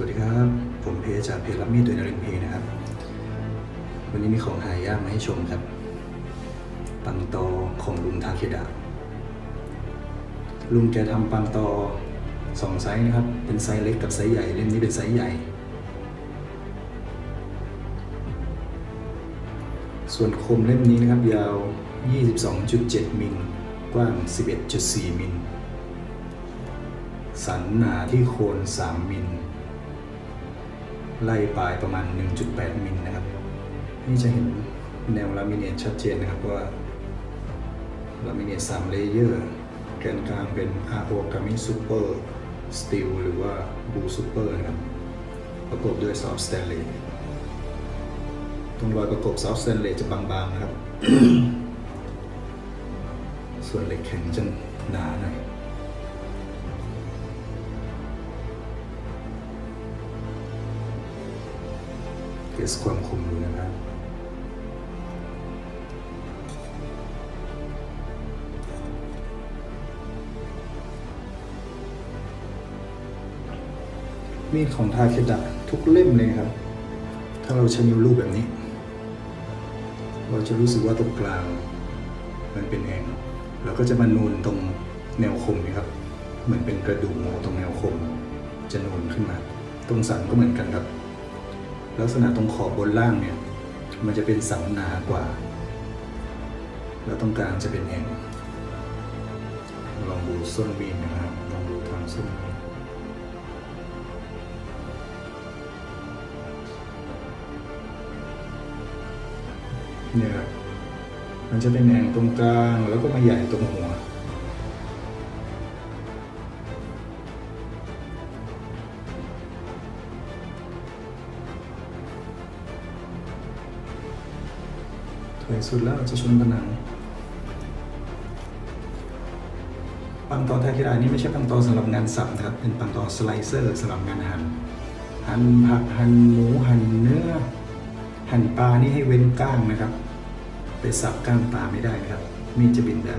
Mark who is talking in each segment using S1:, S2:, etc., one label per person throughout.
S1: สวัสดีครับ ผมเพจจากเพจรับมีดโดยนรินเพนะครับ วันนี้มีของหายากมาให้ชมครับ ปังตอของลุงทาเคดะลุงแกทำปังตอสองไซส์นะครับ เป็นไซส์เล็กกับไซส์ใหญ่ เล่มนี้เป็นไซส์ใหญ่ ส่วนคมเล่มนี้นะครับ ยาว 22.7 มิล กว้าง 11.4 มิล สันหนาที่โคน 3 มิล ไล่ปลายประมาณ 1.8 มิลนะครับ นี่จะเห็นแนวลามิเนตชัดเจนนะครับว่าลามิเนต3เลเยอร์แกนกลางเป็นอาโอกามิซูเปอร์สตีลหรือว่าบูซูเปอร์นะครับประกอบด้วยซอฟต์สแตนเลสตรงรอยประกบซอฟต์สแตนเลสจะบางๆนะครับ ส่วนเหล็กแข็งจะ เทสความคมดูนะครับมีดของทาเคดะทุกเล่มเลยครับ ถ้าเราใช้นิ้วลูบแบบนี้ เราจะรู้สึกว่าตรงกลาง มันเป็นแองแล้วก็จะมานูนตรงแนวคมนี่ครับ เหมือนเป็นกระดูกงอตรงแนวคม จะนูนขึ้นมา ตรงสันก็เหมือนกันครับ ลักษณะตรงขอบบนล่างเนี่ย มันจะเป็นสันหนากว่า แล้วตรงกลางจะเป็นแองลองดูส้นมีดนะครับลองดูทางส้นมีดเนี่ยครับมันจะเป็นแองตรงกลางแล้วก็มาใหญ่ตรงหัว ถอยสุดแล้วจะชนผนังปังตอทาคิรานี่ไม่ใช่ปังตอสำหรับงานสับนะครับ เป็นปังตอสไลเซอร์สำหรับงานหั่น หั่นผักหั่นหมูหั่นเนื้อ หั่นปลานี่ให้เว้นก้างนะครับ ไปสับก้างปลาไม่ได้นะครับ มีดจะบินได้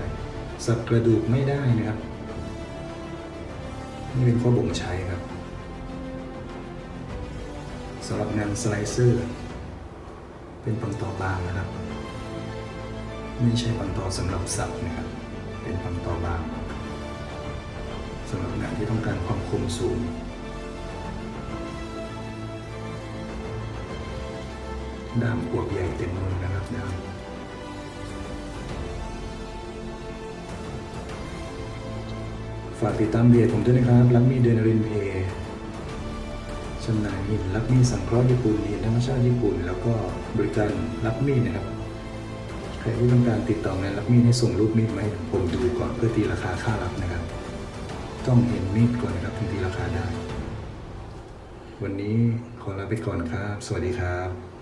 S1: สับกระดูกไม่ได้นะครับ นี่เป็นข้อบ่งใช้ครับสำหรับงานสไลเซอร์ เป็นปังตอบางนะครับ ไม่ใช่ปังตอสำหรับสับนะครับ เป็นปังตอบางสำหรับงานที่ต้องการความคมสูง ด้ามอวบใหญ่เต็มมือนะครับด้ามฝากติดตามเพจผมด้วยนะครับ รับมีเดนรินเพย์จำหน่ายหินรับมีสังเคราะห์ญี่ปุ่นหินธรรมชาติญี่ปุ่น แล้วก็บริการรับมีนะครับ ใครที่ต้องการติดต่องานรับมีดให้ส่งรูปมีดมาให้ผมดูก่อนเพื่อตีราคาค่ารับนะครับ ต้องเห็นมีดก่อนนะครับถึงตีราคาได้ วันนี้ขอลาไปก่อนครับ สวัสดีครับ